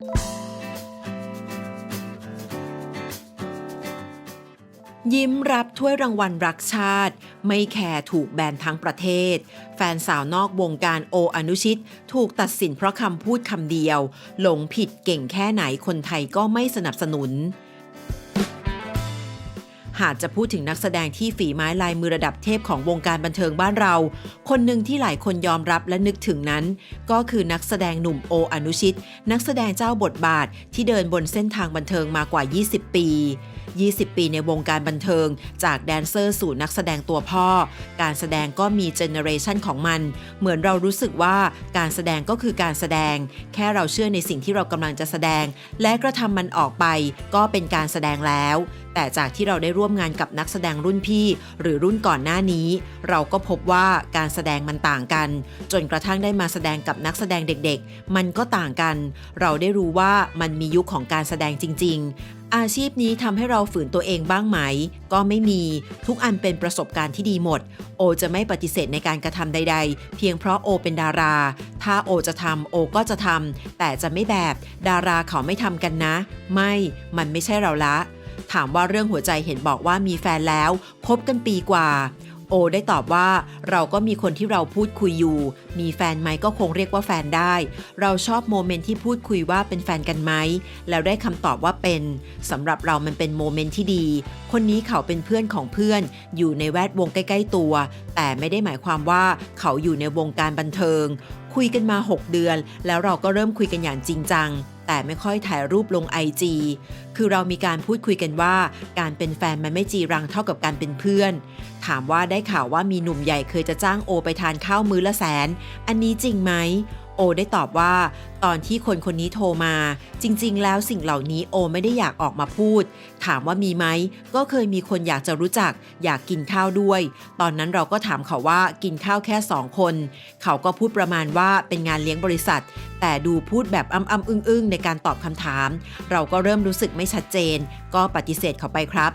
ยิ้มรับถ้วยรางวัลรักชาติ ไม่แคร์ถูกแบนทั้งประเทศ แฟนสาวนอกวงการโออนุชิต ถูกตัดสินเพราะคำพูดคำเดียว หลงผิดเก่งแค่ไหนคนไทยก็ไม่สนับสนุน หากจะพูดถึงนักแสดงที่ฝีไม้ลายมือระดับเทพของวงการบันเทิงบ้านเรา คนหนึ่งที่หลายคนยอมรับและนึกถึงนั้น ก็คือนักแสดงหนุ่มโออนุชิต นักแสดงเจ้าบทบาทที่เดินบนเส้นทางบันเทิงมากว่า 20 ปี 20 ปีในวงการบันเทิง จากแดนเซอร์สู่นักแสดงตัวพ่อ การแสดงก็มีเจเนอเรชันของมัน เหมือนเรารู้สึกว่าการแสดงก็คือการแสดง แค่เราเชื่อในสิ่งที่เรากำลังจะแสดง และกระทำมันออกไปก็เป็นการแสดงแล้ว แต่จากที่เราได้ร่วมงานกับนักแสดงรุ่นพี่ หรือรุ่นก่อนหน้านี้ เราก็พบว่าการแสดงมันต่างกัน จนกระทั่งได้มาแสดงกับนักแสดงเด็กๆ มันก็ต่างกัน เราได้รู้ว่ามันมียุคของการแสดงจริง ๆ อาชีพนี้ทำให้เราฝืนตัวเองบ้างไหม ก็ไม่มีทุกอันเป็นประสบการณ์ที่ดีหมด โอจะไม่ปฏิเสธในการกระทำใด ๆ เพียงเพราะโอเป็นดารา ถ้าโอจะทำโอก็จะทำแต่จะไม่แบบ ดาราเขาไม่ทำกันนะ ไม่ มันไม่ใช่เราละ ถามว่าเรื่องหัวใจเห็นบอกว่ามีแฟนแล้วคบกันปีกว่า โอได้ตอบว่า เราก็มีคนที่เราพูดคุยอยู่ มีแฟนไหมก็คงเรียกว่าแฟนได้ เราชอบโมเมนต์ที่พูดคุยว่าเป็นแฟนกันไหม แล้วได้คำตอบว่าเป็นสำหรับเรามันเป็นโมเมนต์ที่ดี คนนี้เขาเป็นเพื่อนของเพื่อน อยู่ในแวดวงใกล้ ๆ ตัว แต่ไม่ได้หมายความว่าเขาอยู่ในวงการบันเทิง คุยกันมา 6 เดือน แล้วเราก็เริ่มคุยกันอย่างจริงจัง แต่ไม่ค่อยถ่ายรูปลง IG คือเรามีการพูดคุยกันว่า การเป็นแฟนมันไม่จีรังเท่ากับการเป็นเพื่อน ถามว่าได้ข่าวว่ามีหนุ่มใหญ่เคยจะจ้างโอไปทานข้าวมื้อละแสน อันนี้จริงไหมโอได้ตอบว่า ตอนที่คนคนนี้โทรมา จริงๆ แล้วสิ่งเหล่านี้โอไม่ได้อยากออกมาพูด ถามว่ามีไหม ก็เคยมีคนอยากจะรู้จัก อยากกินข้าวด้วย ตอนนั้นเราก็ถามเขาว่ากินข้าวแค่สองคน เขาก็พูดประมาณว่าเป็นงานเลี้ยงบริษัท แต่ดูพูดแบบอ้ำๆอึ้งๆ ในการตอบคำถาม เราก็เริ่มรู้สึกไม่ชัดเจน ก็ปฏิเสธเขาไปครับ